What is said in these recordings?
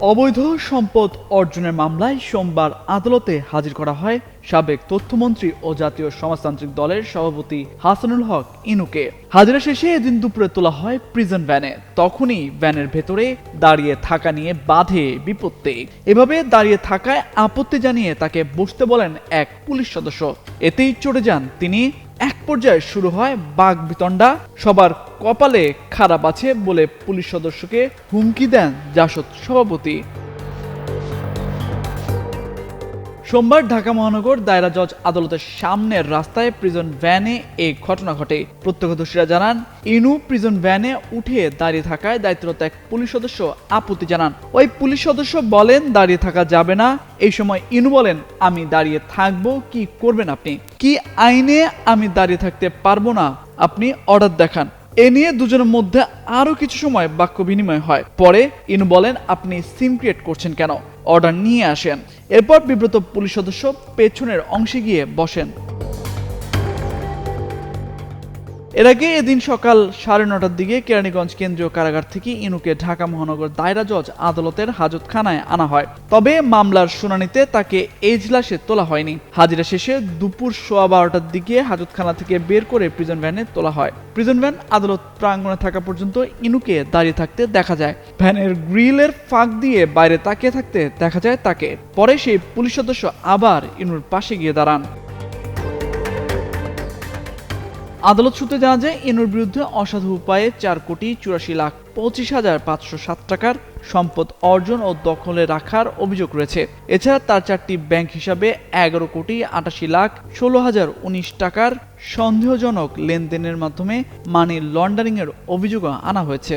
অবৈধ সম্পদ অর্জনের মামলায় সোমবার আদালতে হাজির করা হয় সাবেক তথ্যমন্ত্রী ও জাতীয় সমাজতান্ত্রিক দলের সভাপতি হাসানুল হক ইনুকে। হাজিরা শেষে এদিন দুপুরে তোলা হয় প্রিজন ভ্যানে তখনই ভ্যানের ভেতরে দাঁড়িয়ে থাকা নিয়ে বাধে বিপত্তি। এভাবে দাঁড়িয়ে থাকায় আপত্তি জানিয়ে তাকে বসতে বলেন এক পুলিশ সদস্য। এতেই চড়ে যান তিনি এক পর্যায়ে শুরু হয় বাঘ বিতণ্ডা। সবার কপালে খারাপ আছে বলে পুলিশ সদস্যকে হুমকি দেন জাসদ সভাপতি। সোমবার ঢাকা মহানগর দায়রা জজ আদালতের সামনের রাস্তায় প্রিজন ভ্যানে এই ঘটনা ঘটে। প্রত্যক্ষদর্শীরা জানান, ইনু প্রিজন ভ্যানে উঠে দাঁড়িয়ে থাকায় দায়িত্বরত এক পুলিশ সদস্য আপত্তি জানান। ওই পুলিশ সদস্য বলেন, দাঁড়িয়ে থাকা যাবে না। এই সময় ইনু বলেন, আমি দাঁড়িয়ে থাকব, কি করবেন আপনি? কি আইনে আমি দাঁড়িয়ে থাকতে পারব না? আপনি অর্ডার দেখান। এ নিয়ে দুজনের মধ্যে আরও কিছু সময় বাক্য বিনিময় হয়। পরে ইনু বলেন, আপনি সিম ক্রিয়েট করছেন কেন? অর্ডার নিয়ে আসেন। এরপর বিব্রত পুলিশ সদস্য পেছনের অংশে গিয়ে বসেন। এর আগে এদিন সকাল সাড়ে নটার দিকে কেরানীগঞ্জ কেন্দ্রীয় কারাগার থেকে ইনুকে ঢাকা মহানগর দায়রা জজ আদালতের হাজতখানায় আনা হয়। তবে মামলার শুনানিতে তাকে এজলাসে তোলা হয়নি। হাজিরা শেষে দুপুর সোয়া বারোটার দিকে হাজতখানা থেকে বের করে প্রিজন ভ্যানে তোলা হয়। প্রিজন ভ্যান আদালত প্রাঙ্গণে থাকা পর্যন্ত ইনুকে দাঁড়িয়ে থাকতে দেখা যায়। ভ্যানের গ্রিলের ফাঁক দিয়ে বাইরে তাকিয়ে থাকতে দেখা যায় তাকে। পরে সেই পুলিশ সদস্য আবার ইনুর পাশে গিয়ে দাঁড়ান। আদালত সূত্রে জানা যায়, এনুর বিরুদ্ধে অসাধু উপায়ে চার কোটি চুরাশি লাখ পঁচিশ হাজার পাঁচশো সাত টাকার সম্পদ অর্জন ও দখলে রাখার অভিযোগ রয়েছে। এছাড়া তার চারটি ব্যাংক হিসাবে এগারো কোটি আটাশি লাখ ষোলো হাজার উনিশ টাকার সন্দেহজনক লেনদেনের মাধ্যমে মানি লন্ডারিং এর অভিযোগও আনা হয়েছে।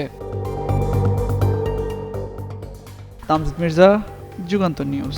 তামজিদ মির্জা, যুগান্ত নিউজ।